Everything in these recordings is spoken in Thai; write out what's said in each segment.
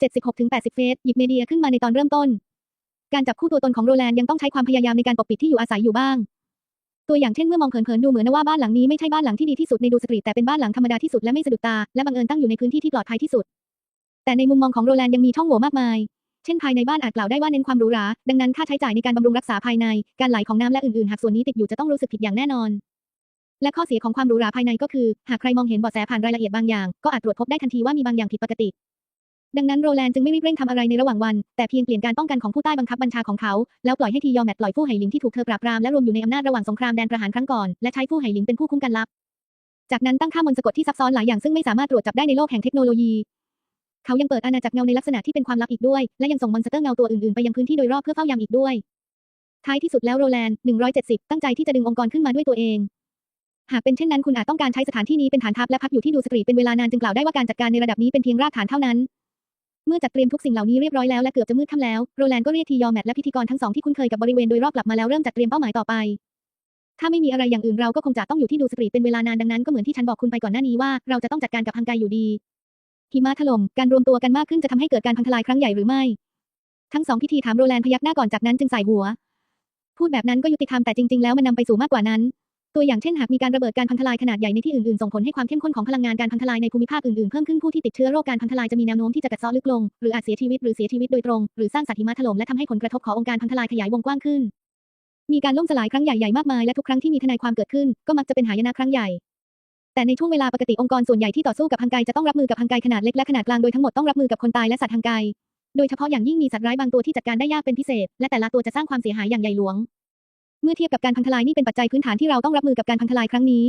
76-80 เฟสหยิบเมเดียขึ้นมาในตอนเริ่มต้น การจับคู่ตัวตนของโรแลนด์ยังต้องใช้ความพยายามในการปกปิดที่อยู่อาศัยอยู่บ้าง ตัวอย่างเช่นเมื่อมองเผินๆดูเหมือนว่าบ้านหลังนี้ไม่ใช่บ้านหลังที่ดีที่สุดในดูสตรีทแต่เป็นบ้านหลังธรรมดาที่สุดและไม่สะดุดตาและบังเอิญตั้งอยู่ในพื้นที่ที่ปลอดภัยที่สุด แต่ในมุมมองของโรแลนด์ยังมีช่องโหว่มากมาย เช่นภายในบ้านอาจกล่าวได้ว่าเน้นความหรูหรา ดังนั้นค่าใช้จ่ายในการบำรุงรักษาภายใน การไหลของน้ำและอื่นๆ หากส่วนนี้ติดอยู่จะต้องรู้สึกผิดอย่างแน่นอน และข้อเสียของความหรูหราภายในก็คือ หากใครมองเห็นเบาะแสผ่านรายละเอียดบางอย่าง ก็อาจตรวจพบได้ทันทีว่ามีบางอย่างผิดปกติ ดังนั้นโรแลนด์จึงไม่รีบเร่งทำอะไรในระหว่างวัน แต่เพียงเปลี่ยนการป้องกันของผู้ใต้บังคับบัญชาของเขา แล้วปล่อยให้ทียอแมทปล่อยผู้ไห่หลิงที่ถูกเธอปราบปรามและรวมอยู่ในอำนาจระหว่างสงครามแดนประหารครั้งก่อน และใช้ผู้ไห่หลิงเป็นผู้คุ้มกันลับ จากนั้นตั้งค่ามนต์สะกดที่ซับซ้อนหลายอย่างซึ่งไม่สามารถตรวจจับได้ในโลกแห่งเทคโนโลยี เขายังเปิดอาณาจักรเงาในลักษณะที่เป็นความลับอีกด้วย และยังส่งมอนสเตอร์เงาตัวอื่นๆไปยังพื้นที่โดยรอบเพื่อเฝ้ายามอีกด้วย ท้ายที่สุดแล้วโรแลนด์170 ตั้งใจที่จะดึงองค์กรขึ้นมาด้วยตัวเองหากเป็นเช่นนั้นคุณอาจต้องการใช้สถานที่นี้เป็นฐานทัพและพักอยู่ที่ดูสตรีเป็นเวลานานจึงกล่าวได้ว่าการจัดการในระดับนี้เป็นเพียงรากฐานเท่านั้น เมื่อจัดเตรียมทุกสิ่งเหล่านี้เรียบร้อยแล้วและเกือบจะมืดค่ำแล้ว โรแลนด์ก็เรียกทียอแมทและพิธีกรทั้งสองที่คุ้นเคยกับบริเวณโดยรอบกลับมาแล้วเริ่มจัดเตรียมเป้าหมายต่อไป ถ้าไม่มีอะไรอย่างอื่นเราก็คงจะต้องอยู่ที่ดูสตรีทเป็นเวลานานดังนั้นก็เหมือนที่ฉันบอกคุณไปก่อนหน้านี้ว่าเราจะต้องจัดการกับพังกายอยู่ดีหิมะถล่มการรวมตัวกันมากขึ้นจะทำให้เกิดการพังทลายครั้งใหญ่หรือไม่ ทั้งสองพิธีถามโรแลนด์พยักหน้าก่อนจากนั้นจึงใส่หัว พูดแบบนั้นก็ยุติธรรมแต่จริงๆแล้วมันนำไปสู่มากกว่านั้น ตัวอย่างเช่นหากมีการระเบิดการพังทลายขนาดใหญ่ในที่อื่นๆ ส่งผลให้ความเข้มข้นของพลังงานการพังทลายในภูมิภาคอื่นๆ เพิ่มขึ้นผู้ที่ติดเชื้อโรคการพังทลายจะมีแนวโน้มที่จะกัดเซาะลึกลง หรืออาจเสียชีวิตหรือเสียชีวิตโดยตรง หรือสร้างสัตว์หิมะถล่มและทำให้ผลกระทบขององค์การพังทลายขยายวงกว้างขึ้น มีการล่มสลายครั้งใหญ่ๆมากมายและทุกครั้งที่มีทนายความเกิดขึ้น ก็มักจะเป็นหายนะครั้งใหญ่แต่ในช่วงเวลาปกติองค์กรส่วนใหญ่ที่ต่อสู้กับพังไกจะต้องรับมือกับพังไกขนาดเล็กและขนาดกลางโดยทั้งหมดต้องรับมือกับคนตายและสัตว์ทางไก โดยเฉพาะอย่างยิ่งมีสัตว์ร้ายบางตัวที่จัดการได้ยากเป็นพิเศษ และแต่ละตัวจะสร้างความเสียหายอย่างใหญ่หลวง เมื่อเทียบกับการพังทลายนี่เป็นปัจจัยพื้นฐานที่เราต้องรับมือกับการพังทลายครั้งนี้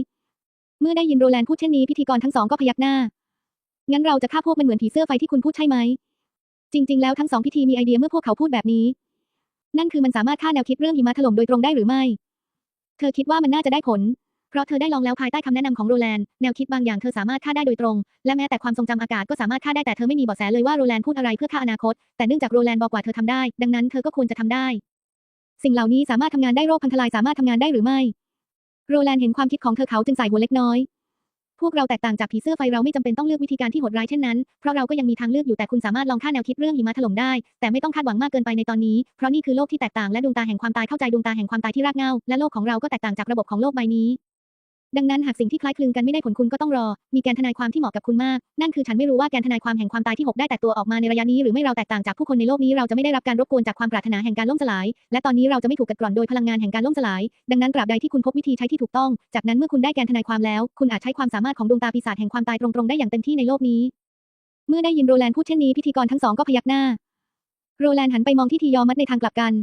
เมื่อได้ยินโรแลนด์พูดเช่นนี้พิธีกรทั้งสองก็พยักหน้า งั้นเราจะฆ่าพวกมันเหมือนผีเสื้อไฟที่คุณพูดใช่ไหม จริง ๆ แล้วทั้งสองพิธีมีไอเดียเมื่อพวกเขาพูดแบบนี้ นั่นคือมันสามารถฆ่าแนวคิดเรื่องหิมะถล่มโดยตรงได้หรือไม่ เธอคิดว่ามันน่าจะได้ผล เพราะเธอได้ลองแล้วภายใต้คำแนะนำของโรแลนด์แนวคิดบางอย่างเธอสามารถฆ่าได้โดยตรง และแม้แต่ความทรงจำอากาศก็สามารถฆ่าได้แต่เธอไม่มีเบาะแสเลยว่าโรแลนด์พูดอะไรเพื่อฆ่าอนาคต แต่เนื่องจากโรแลนด์บอกว่าเธอทำได้ ดังนั้นเธอก็ควรจะทำได้ สิ่งเหล่านี้สามารถทำงานได้โรคพันทลายสามารถทำงานได้หรือไม่ โรแลนด์เห็นความคิดของเธอเขาจึงใส่หัวเล็กน้อย พวกเราแตกต่างจากผีเสื้อไฟเราไม่จำเป็นต้องเลือกวิธีการที่โหดร้ายเช่นนั้น เพราะเราก็ยังมีทางเลือกอยู่แต่คุณสามารถลองค่าแนวคิดเรื่องหิมะถล่มได้ แต่ไม่ต้องคาดหวังมากเกินไปในตอนนี้ เพราะนี่คือโลกที่แตกต่างและดวงตาแห่งความตายเข้าใจดวงตาแห่งความตายที่รากเหง้าและโลกของเราก็แตกต่างจากระบบของโลกใบนี้ ดังนั้นหากสิ่งที่คล้ายคลึงกันไม่ได้ผลคุณก็ต้องรอ มีแกนทนายความที่เหมาะกับคุณมาก นั่นคือฉันไม่รู้ว่าแกนทนายความแห่งความตายที่หกได้แตกตัวออกมาในระยะนี้หรือไม่เราแตกต่างจากผู้คนในโลกนี้เราจะไม่ได้รับการรบกวนจากความปรารถนาแห่งการล่มสลาย และตอนนี้เราจะไม่ถูกกัดกร่อนโดยพลังงานแห่งการล่มสลาย ดังนั้นตราบใดที่คุณพบวิธีใช้ที่ถูกต้อง จากนั้นเมื่อคุณได้แกนทนายความแล้ว คุณอาจใช้ความสามารถของดวงตาปีศาจแห่งความตายตรงๆได้อย่างเต็มที่ในโลกนี้ เมื่อได้ยินโรแลนด์พูดเช่นนี้พิธีกรทั้งสองก็พยักหน้า โรแลนด์หันไปมองที่ทียอมัดในทางกลับกัน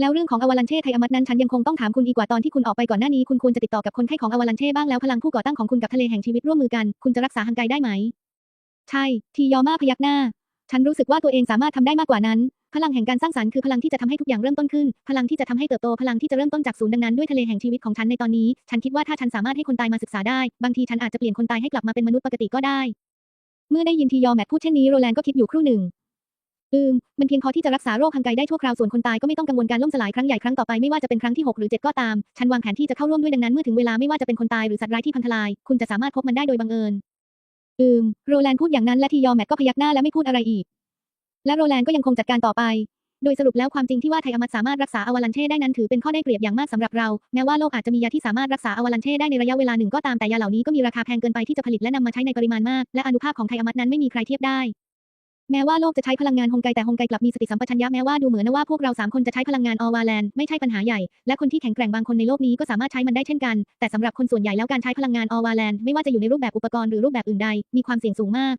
แล้วเรื่องของอวาลันเช่ไทยอมัดนั้นฉันยังคงต้องถามคุณอีกว่าตอนที่คุณออกไปก่อนหน้านี้คุณควรจะติดต่อกับคนไข้ของอวาลันเช่บ้างแล้วพลังผู้ก่อตั้งของคุณกับทะเลแห่งชีวิตร่วมมือกัน คุณจะรักษาฮังไกได้ไหม ใช่ ทียอมาพยักหน้า ฉันรู้สึกว่าตัวเองสามารถทำได้มากกว่านั้น พลังแห่งการสร้างสรรค์คือพลังที่จะทำให้ทุกอย่างเริ่มต้นขึ้น พลังที่จะทำให้เติบโต พลังที่จะเริ่มต้นจากศูนย์ดังนั้นด้วยทะเลแห่งชีวิตของฉันในตอนนี้ ฉันคิดว่าถ้าฉันสามารถให้คนตายมาศึกษาได้ บางทีฉันอาจจะเปลี่ยนคนตายให้กลับมาเป็นมนุษย์ปกติก็ได้ เมื่อได้ยินทียอแมทพูดเช่นนี้โรแลนด์ก็คิดอยู่ครู่หนึ่ง อืมมันเพียงพอที่จะรักษาโรคฮังไกได้ชั่วคราวส่วนคนตายก็ไม่ต้องกังวลการล่มสลายครั้งใหญ่ครั้งต่อไปไม่ว่าจะเป็นครั้งที่ 6 หรือ 7 ก็ตาม ฉันวางแผนที่จะเข้าร่วมด้วยดังนั้นเมื่อถึงเวลาไม่ว่าจะเป็นคนตายหรือสัตว์ร้ายที่พังทลาย คุณจะสามารถพบมันได้โดยบังเอิญ อืม โรแลนด์พูดอย่างนั้นและทียอมแมทก็พยักหน้าและไม่พูดอะไรอีก และโรแลนด์ก็ยังคงจัดการต่อไป โดยสรุปแล้วความจริงที่ว่าไทอามัตสามารถรักษาอวาลันเช่ได้นั้นถือเป็นข้อได้เปรียบอย่างมากสำหรับเรา แม้ว่าโลกอาจจะมียาที่สามารถรักษาอวาลันเช่ได้ในระยะเวลาหนึ่งก็ตามแต่ยาเหล่านี้ก็มีราคาแพงเกินไปที่จะผลิตและนำมาใช้ในปริมาณมาก และอนุภาคของไทอมัตนั้นไม่มีใครเทียบได้ แม้ว่าโลกจะใช้พลังงานฮงไกแต่ฮงไกกลับมีสติสัมปชัญญะแม้ว่าดูเหมือนว่าพวกเราสามคนจะใช้พลังงานอวาแลนไม่ใช่ปัญหาใหญ่ และคนที่แข็งแกร่งบางคนในโลกนี้ก็สามารถใช้มันได้เช่นกัน แต่สำหรับคนส่วนใหญ่แล้วการใช้พลังงานอวาแลนไม่ว่าจะอยู่ในรูปแบบอุปกรณ์หรือรูปแบบอื่นใดมีความเสี่ยงสูงมาก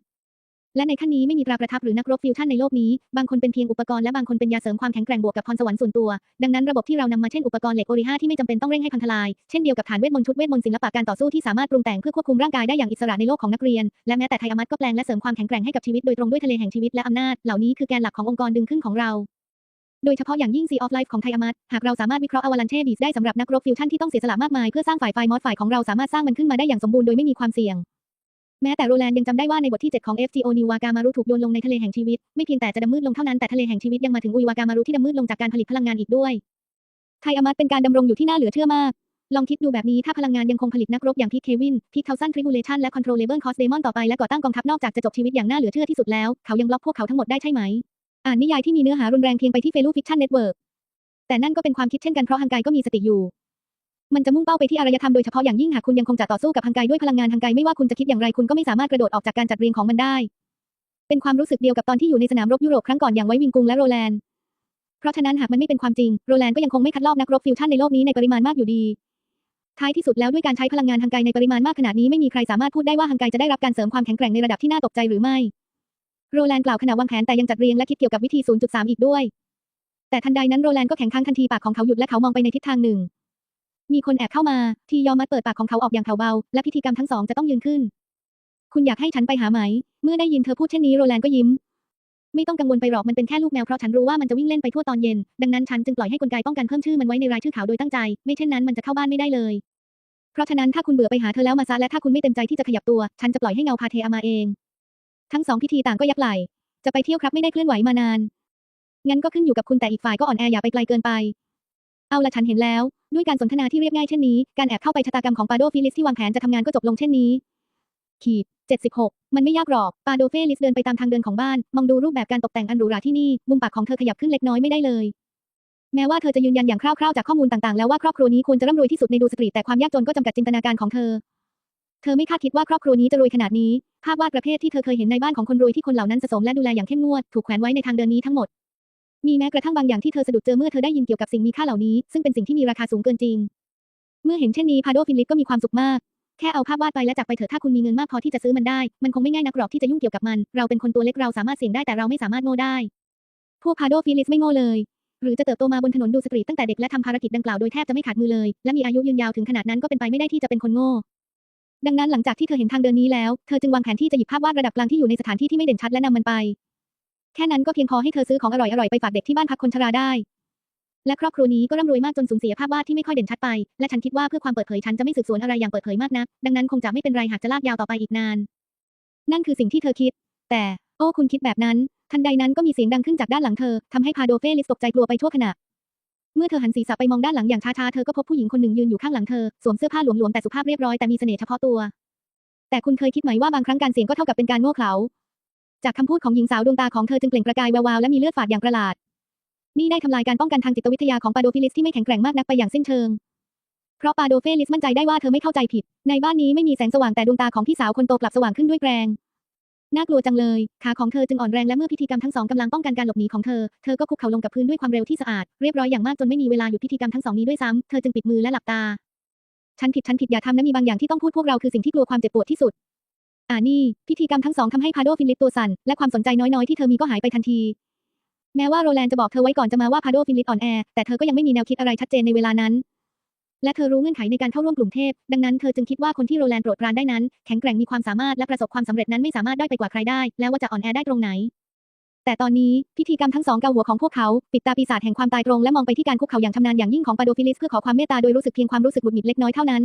และในขั้นนี้ไม่มีตราประทับหรือนักรบฟิวชั่นในโลกนี้ บางคนเป็นเพียงอุปกรณ์และบางคนเป็นยาเสริมความแข็งแกร่งบวกกับพรสวรรค์ส่วนตัว ดังนั้นระบบที่เรานำมาเช่นอุปกรณ์เหล็กโอริห้าที่ไม่จำเป็นต้องเร่งให้พังทลาย เช่นเดียวกับฐานเวทมนต์ชุดเวทมนต์ศิลปะการต่อสู้ที่สามารถปรุงแต่งเพื่อควบคุมร่างกายได้อย่างอิสระในโลกของนักเรียน และแม้แต่ไทยอมัตก็แปลงและเสริมความแข็งแกร่งให้กับชีวิตโดยตรงด้วยทะเลแห่งชีวิตและอำนาจ เหล่านี้คือแกนหลักขององค์กรดึงขึ้นของเราโดยเฉพาะอย่างยิ่ง Sea of Life ของไทอมัตหากเราสามารถวิเคราะห์อวาลันเช่บีสได้สำหรับนักรบฟิวชั่นที่ต้องเสียสละมากมายเพื่อสร้างฝ่ายไฟมอสฝ่ายของเราสามารถสร้างมันขึ้นมาได้อย่างสมบูรณ์โดยไม่มีความเสี่ยง แม้แต่โรแลนด์ยังจำได้ว่าในบทที่ 7 ของ FGO นิวากามารุถูกโยนลงในทะเลแห่งชีวิต ไม่เพียงแต่จะดำมืดลงเท่านั้นแต่ทะเลแห่งชีวิตยังมาถึงอุยวากามารุที่ดำมืดลงจากการผลิตพลังงานอีกด้วยไทอามัตเป็นการดำรงอยู่ที่น่าเหลือเชื่อมาก ลองคิดดูแบบนี้ถ้าพลังงานยังคงผลิตนักรบอย่างพีคเควินพีคเทาซันทริบูเลชันและคอนโทรลเลเบิลคอสเดมอนต่อไปและก่อตั้งกองทัพนอกจากจะจบชีวิตอย่างน่าเหลือเชื่อที่สุดแล้วเขายังบล็อกพวกเขาทั้งหมดได้ใช่ไหมอ่านนิยายที่มีเนื้อหารุนแรงเพียงไปที่เฟลูฟิคชันเน็ตเวิร์กแต่นั่นก็เป็นความคิดเช่นกันเพราะฮังไกก็มีสติอยู่ มันจะมุ่งเป้าไปที่อารยธรรมโดยเฉพาะอย่างยิ่งหากคุณยังคงจะต่อสู้กับฮังไกด้วยพลังงานฮังไกไม่ว่าคุณจะคิดอย่างไรคุณก็ไม่สามารถกระโดดออกจากการจัดเรียงของมันได้ เป็นความรู้สึกเดียวกับตอนที่อยู่ในสนามรบยุโรปครั้งก่อนอย่างไว้วิงกุงและโรแลนด์เพราะฉะนั้นหากมันไม่เป็นความจริงโรแลนด์ก็ยังคงไม่คัดลอกนักรบฟิวชั่นในโลกนี้ในปริมาณมากอยู่ดีท้ายที่สุดแล้วด้วยการใช้พลังงานฮังไกในปริมาณมากขนาดนี้ไม่มีใครสามารถพูดได้ว่าฮังไกจะได้รับการเสริมความแข็งแกร่งในระดับที่น่าตกใจหรือไม่โรแลนด์กล่าวขณะวางแผนแต่ยังจัดเรียงและคิดเกี่ยวกับวิธี 0.3 อีกด้วย แต่ทันใดนั้นโรแลนด์ก็แข็งขังทันทีปากของเขาหยุดและเขามองไปในทิศทางหนึ่ง มีคนแอบเข้ามา ทียอมมัดเปิดปากของเขาออกอย่างเขาเบา และพิธีกรรมทั้งสองจะต้องยืนขึ้น คุณอยากให้ฉันไปหาไหม เมื่อได้ยินเธอพูดเช่นนี้โรแลนด์ก็ยิ้ม ไม่ต้องกังวลไปหรอกมันเป็นแค่ลูกแมวเพราะฉันรู้ว่ามันจะวิ่งเล่นไปทั่วตอนเย็น ดังนั้นฉันจึงปล่อยให้กลไกป้องกันเพิ่มชื่อมันไว้ในรายชื่อขาวโดยตั้งใจ ไม่เช่นนั้นมันจะเข้าบ้านไม่ได้เลย เพราะฉะนั้นถ้าคุณเบื่อไปหาเธอแล้วมาซะและถ้าคุณไม่เต็มใจที่จะขยับตัว ฉันจะปล่อยให้เงาพาเทอามาเอง ทั้งสองพิธีต่างก็ยักไหล่จะไปเที่ยวครับไม่ได้เคลื่อนไหวมานาน งั้นก็ขึ้นอยู่กับคุณแต่อีกฝ่ายก็อ่อนแออย่าไปไกลเกินไป เอาละฉันเห็นแล้ว ด้วยการสนทนาที่เรียบง่ายเช่นนี้ การแอบเข้าไปชะตากรรมของปาโดฟิลิสที่วางแผนจะทำงานก็จบลงเช่นนี้ ขีด 76 มันไม่ยากหรอก ปาโดเฟลิสเดินไปตามทางเดินของบ้าน มองดูรูปแบบการตกแต่งอันหรูหราที่นี่ มุมปากของเธอขยับขึ้นเล็กน้อยไม่ได้เลย แม้ว่าเธอจะยืนยันอย่างคร่าวๆจากข้อมูลต่างๆ แล้วว่าครอบครัวนี้ควรจะร่ำรวยที่สุดในดูสตรีแต่ความยากจนก็จำกัดจินตนาการของเธอ เธอไม่คาดคิดว่าครอบครัวนี้จะรวยขนาดนี้ ภาพวาดประเภทที่เธอเคยเห็นในบ้านของคนรวยที่คนเหล่านั้นสะสมและดูแลอย่างเข้มงวด ถูกแขวนไว้ในทางเดินนี้ทั้งหมด มีแม้กระทั่งบางอย่างที่เธอสะดุดเจอเมื่อเธอได้ยินเกี่ยวกับสิ่งมีค่าเหล่านี้ ซึ่งเป็นสิ่งที่มีราคาสูงเกินจริง เมื่อเห็นเช่นนี้พาโดฟินลิปก็มีความสุขมาก แค่เอาภาพวาดไปและจากไปเถอะถ้าคุณมีเงินมากพอที่จะซื้อมันได้ มันคงไม่ง่ายนักหรอกที่จะยุ่งเกี่ยวกับมัน เราเป็นคนตัวเล็กเราสามารถเสี่ยงได้แต่เราไม่สามารถโง่ได้ พวกพาโดฟิลิปไม่โง่เลย หรือจะเติบโตมาบนถนนดูสตรีทตั้งแต่เด็กและทำภารกิจดังกล่าวโดยแทบจะไม่ขาดมือเลย และมีอายุยืนยาวถึงขนาดนั้นก็เป็นไปไม่ได้ที่จะเป็นคนโง่ดังนั้นหลังจากที่เธอเห็นทางเดินนี้แล้ว เธอจึงวางแผนที่จะหยิบภาพวาดระดับกลางที่อยู่ในสถานที่ที่ไม่เด่นชัดและนำมันไป แค่นั้นก็เพียงพอให้เธอซื้อของอร่อยๆไปฝากเด็กที่บ้านพักคนชราได้ และครอบครัวนี้ก็ร่ำรวยมากจนสูญเสียภาพวาดที่ไม่ค่อยเด่นชัดไป และฉันคิดว่าเพื่อความเปิดเผยฉันจะไม่สืบสวนอะไรอย่างเปิดเผยมากนัก ดังนั้นคงจะไม่เป็นไรหากจะลากยาวต่อไปอีกนาน นั่นคือสิ่งที่เธอคิด แต่โอ้คุณคิดแบบนั้น ทันใดนั้นก็มีเสียงดังขึ้นจากด้านหลังเธอทำให้พาโดเฟลิสตกใจกลัวไปทั่วขณะเมื่อเธอหันศีรษะไปมองด้านหลังอย่างช้าๆ เธอก็พบผู้หญิงคนหนึ่งยืนอยู่ข้างหลังเธอ สวมเสื้อผ้าหลวมๆแต่สุภาพเรียบร้อยแต่มีเสน่ห์เฉพาะตัว แต่คุณเคยคิดไหมว่าบางครั้งการเสี่ยงก็เท่ากับเป็นการโง่เขลา จากคำพูดของหญิงสาวดวงตาของเธอจึงเปล่งประกายแววๆและมีเลือดฝาดอย่างประหลาด นี่ได้ทำลายการป้องกันทางจิตวิทยาของปาโดฟิลิสที่ไม่แข็งแกร่งมากนักไปอย่างสิ้นเชิง เพราะปาโดเฟลิสมั่นใจได้ว่าเธอไม่เข้าใจผิด ในบ้านนี้ไม่มีแสงสว่างแต่ดวงตาของพี่สาวคนโตกลับสว่างขึ้นด้วยแรงน่ากลัวจังเลย ขาของเธอจึงอ่อนแรงและเมื่อพิธีกรรมทั้งสองกำลังป้องกันการหลบหนีของเธอ เธอก็คุกเข่าลงกับพื้นด้วยความเร็วที่สะอาด เรียบร้อยอย่างมากจนไม่มีเวลาหยุดพิธีกรรมทั้งสองนี้ด้วยซ้ำ เธอจึงปิดมือและหลับตา ฉันผิด ฉันผิดอย่าทำนะมีบางอย่างที่ต้องพูดพวกเราคือสิ่งที่กลัวความเจ็บปวดที่สุด อ่านี่ พิธีกรรมทั้งสองทำให้พาโดฟิลิปตัวสั่น และความสนใจน้อยๆที่เธอมีก็หายไปทันที แม้ว่าโรแลนจะบอกเธอไว้ก่อนจะมาว่าพาโดฟิลิปอ่อนแอ แต่เธอก็ยังไม่มีแนวคิดอะไรชัดเจนในเวลานั้น และเธอรู้เงื่อนไขในการเข้าร่วมกลุ่มเทพ ดังนั้นเธอจึงคิดว่าคนที่โรแลนโปรดปรานได้นั้น แข็งแกร่งมีความสามารถและประสบความสำเร็จนั้นไม่สามารถได้อยไปกว่าใครได้ แล้วว่าจะอ่อนแอได้ตรงไหน แต่ตอนนี้พิธีกรรมทั้งสองเกาหัวของพวกเขาปิดตาปีศาจแห่งความตายตรงและมองไปที่การคุกเข่าอย่างชำนาญอย่างยิ่งของปาโดฟิลิสเพื่อขอความเมตตาโดยรู้สึกเพียงความรู้สึกหงุดหงิดเล็กน้อยเท่านั้น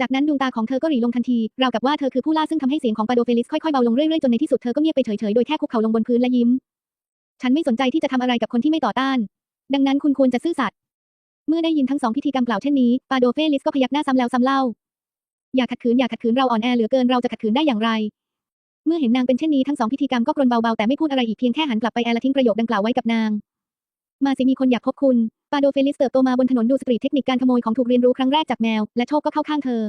จากนั้นดวงตาของเธอก็หรี่ลงทันทีราวกับว่าเธอคือผู้ล่าซึ่งทำให้เสียงของปาโดเฟลิสค่อยๆเบาลงเรื่อยๆจนในที่สุดเธอก็เงียบไปเฉยๆโดยแค่คุกเข่าลงบนพื้นและยิ้ม ฉันไม่สนใจที่จะทำอะไรกับคนที่ไม่ต่อต้าน ดังนั้นคุณควรจะซื่อสัตย์เมื่อได้ยินทั้งสองพิธีกรรมกล่าวเช่นนี้ปาโดเฟลิสก็พยักหน้าซ้ำแล้วซ้ำเล่าอย่าขัดขืนอย่าขัดขืนเราอ่อนแอเหลือเกินเราจะขัดขืนได้อย่างไร เมื่อเห็นนางเป็นเช่นนี้ทั้งสองพิธีกรรมก็กรนเบาๆแต่ไม่พูดอะไรอีกเพียงแค่หันกลับไปแอลทิ้งประโยคดังกล่าวไว้กับนาง มาสิมีคนอยากพบคุณาโดเฟลิสเติบโตมาบนถนนดูสตรีทเทคนิคการขโมยของถูกเรียนรู้ครั้งแรกจากแมว และโชคก็เข้าข้างเธอ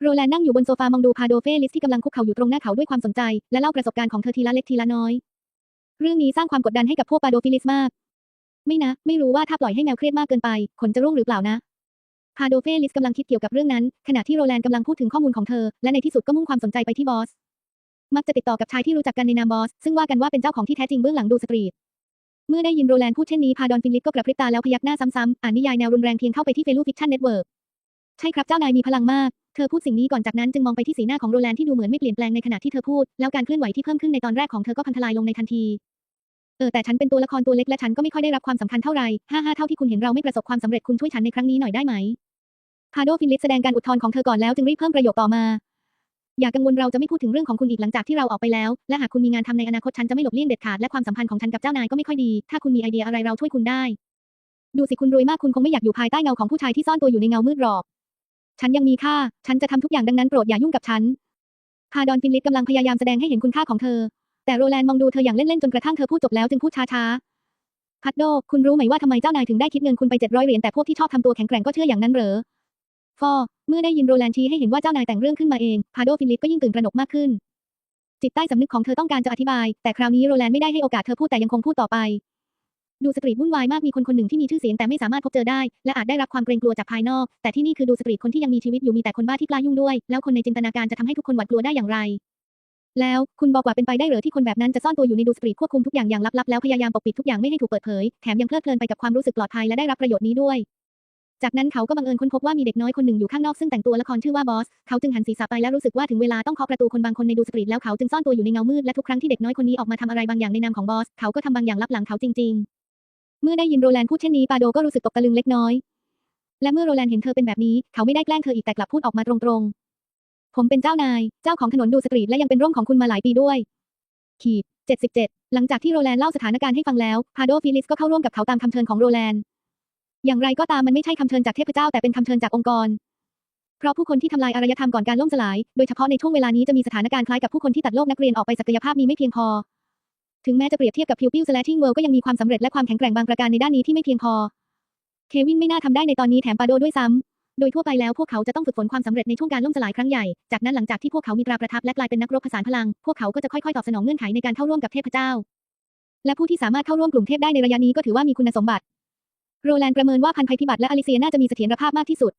โรแลนนั่งอยู่บนโซฟามองดูพาโดเฟลิสที่กำลังคุกเข่าอยู่ตรงหน้าเขาด้วยความสนใจ และเล่าประสบการณ์ของเธอทีละเล็กทีละน้อย เรื่องนี้สร้างความกดดันให้กับพวกปาโดฟิลิสมาก ไม่นะ ไม่รู้ว่าถ้าปล่อยให้แมวเครียดมากเกินไปขนจะร่วงหรือเปล่านะพาโดเฟลิสกำลังคิดเกี่ยวกับเรื่องนั้น ขณะที่โรแลนกำลังพูดถึงข้อมูลของเธอ และในที่สุดก็มุ่งความสนใจไปที่บอส มักจะติดต่อกับชายที่รู้จักกันในนามบอส ซึ่งว่ากันว่าเป็นเจ้าของที่แท้จริงเบื้องหลังดูสตรีท เมื่อได้ยินโรแลนด์พูดเช่นนี้พาดอนฟินลิปก็กระพริบตาแล้วพยักหน้าซ้ำๆอ่านนิยายแนวรุนแรงเพียงเข้าไปที่เฟลูฟิคชั่นเน็ตเวิร์กใช่ครับเจ้านายมีพลังมาก เธอพูดสิ่งนี้ก่อนจากนั้นจึงมองไปที่สีหน้าของโรแลนด์ที่ดูเหมือนไม่เปลี่ยนแปลงในขณะที่เธอพูด แล้วการเคลื่อนไหวที่เพิ่มขึ้นในตอนแรกของเธอก็พังทลายลงในทันทีเออแต่ฉันเป็นตัวละครตัวเล็กและฉันก็ไม่ค่อยได้รับความสำคัญเท่าไหร่ฮ่าฮ่าเท่าที่คุณเห็นเราไม่ประสบความสำเร็จคุณช่วยฉันในครั้งนี้หน่อยได้ไหมพาโดฟิลิปแสดงการอุทธรณ์ของเธอก่อนแล้วจึงรีบเพิ่มประโยคต่อมา อย่ากังวลเราจะไม่พูดถึงเรื่องของคุณอีกหลังจากที่เราออกไปแล้ว และหากคุณมีงานทำในอนาคตฉันจะไม่หลบเลี่ยงเด็ดขาดและความสัมพันธ์ของฉันกับเจ้านายก็ไม่ค่อยดี ถ้าคุณมีไอเดียอะไรเราช่วยคุณได้ ดูสิคุณรวยมากคุณคงไม่อยากอยู่ภายใต้เงาของผู้ชายที่ซ่อนตัวอยู่ในเงามืดหรอก ฉันยังมีค่า ฉันจะทำทุกอย่างดังนั้นโปรดอย่ายุ่งกับฉันพาดอนฟินลิสกำลังพยายามแสดงให้เห็นคุณค่าของเธอ แต่โรแลนด์มองดูเธออย่างเล่นๆจนกระทั่งเธอพูดจบแล้วจึงพูดช้าๆพัดโด คุณรู้ไหมว่าทำไมเจ้านายถึงได้คิดเงินคุณไปเจ็ดร้อยเหรียญแต่พวกที่ชอบทำตัวแข็งแกร่งก็เชื่ออย่างนั้นเหรอ ฟอเมื่อได้ยินโรแลนด์ชี้ให้เห็นว่าเจ้านายแต่งเรื่องขึ้นมาเอง พาโดฟิลิปก็ยิ่งตื่นตระหนกมากขึ้น จิตใต้สำนึกของเธอต้องการจะอธิบาย แต่คราวนี้โรแลนด์ไม่ได้ให้โอกาสเธอพูดแต่ยังคงพูดต่อไป ดูสตรีทวุ่นวายมากมีคนคนหนึ่งที่มีชื่อเสียงแต่ไม่สามารถพบเจอได้ และอาจได้รับความเกรงกลัวจากภายนอก แต่ที่นี่คือดูสตรีทคนที่ยังมีชีวิตอยู่มีแต่คนบ้าที่กล้ายุ่งด้วย แล้วคนในจินตนาการจะทำให้ทุกคนหวาดกลัวได้อย่างไร แล้วคุณบอกว่าเป็นไปได้หรือที่คนแบบนั้นจะซ่อนตัวอยู่ในดูสตรีทควบคุมทุกอย่างอย่างลับๆแล้วพยายามปกปิดทุกอย่างไม่ให้ถูกเปิดเผยแถมยังเพลิดเพลินไปกับความรู้สึกปลอดภัยและได้รับประโยชน์นี้ด้วย จากนั้นเขาก็บังเอิญค้นพบว่ามีเด็กน้อยคนหนึ่งอยู่ข้างนอกซึ่งแต่งตัวละครชื่อว่าบอส เขาจึงหันศีรษะไปแล้วรู้สึกว่าถึงเวลาต้องเคาะประตูคนบางคนในดูสตรีทแล้วเขาจึงซ่อนตัวอยู่ในเงามืดและทุกครั้งที่เด็กน้อยคนนี้ออกมาทำอะไรบางอย่างในนามของบอส เขาก็ทำบางอย่างลับหลังเขาจริง ๆ เมื่อได้ยินโรแลนด์พูดเช่นนี้ปาโดก็รู้สึกตกตะลึงเล็กน้อย และเมื่อโรแลนด์เห็นเธอเป็นแบบนี้ เขาไม่ได้แกล้งเธออีกแต่กลับพูดออกมาตรงๆ ผมเป็นเจ้านาย เจ้าของถนนดูสตรีทและยังเป็นร่มของคุณมาหลายปีด้วย ขีด77 หลังจากที่โรแลนด์เล่าสถานการณ์ให้ฟังแล้ว พาโดฟิลิสก็เข้าร่วมกับเขาตามคำเชิญของโรแลนด์ อย่างไรก็ตามมันไม่ใช่คำเชิญจากเทพเจ้าแต่เป็นคำเชิญจากองค์กร เพราะผู้คนที่ทำลายอารยธรรมก่อนการล่มสลาย โดยเฉพาะในช่วงเวลานี้จะมีสถานการณ์คล้ายกับผู้คนที่ตัดโลกนักเรียนออกไปศักยภาพมีไม่เพียงพอ ถึงแม้จะเปรียบเทียบกับพิวปิวสแลทิงเวิลก็ยังมีความสำเร็จและความแข็งแกร่งบางประการในด้านนี้ที่ไม่เพียงพอ เควินไม่น่าทำได้ในตอนนี้แถมปาโดด้วยซ้ำโดยทั่วไปแล้วพวกเขาจะต้องฝึกฝนความสำเร็จในช่วงการล่มสลายครั้งใหญ่ จากนั้นหลังจากที่พวกเขามีตราประทับและกลายเป็นนักรบผสานพลัง พวกเขาก็จะค่อยๆตอบสนองเงื่อนไขในการเข้าร่วมกับเทพเจ้าและผู้ที่สามารถเข้าร่วมกลุ่มเทพได้ในระยะนี้ก็ถือว่ามีคุณสมบัติ โรแลนด์ประเมินว่าพันภัยพิบัติและอลิเซียน่าจะมีเสถียรภาพมากที่สุด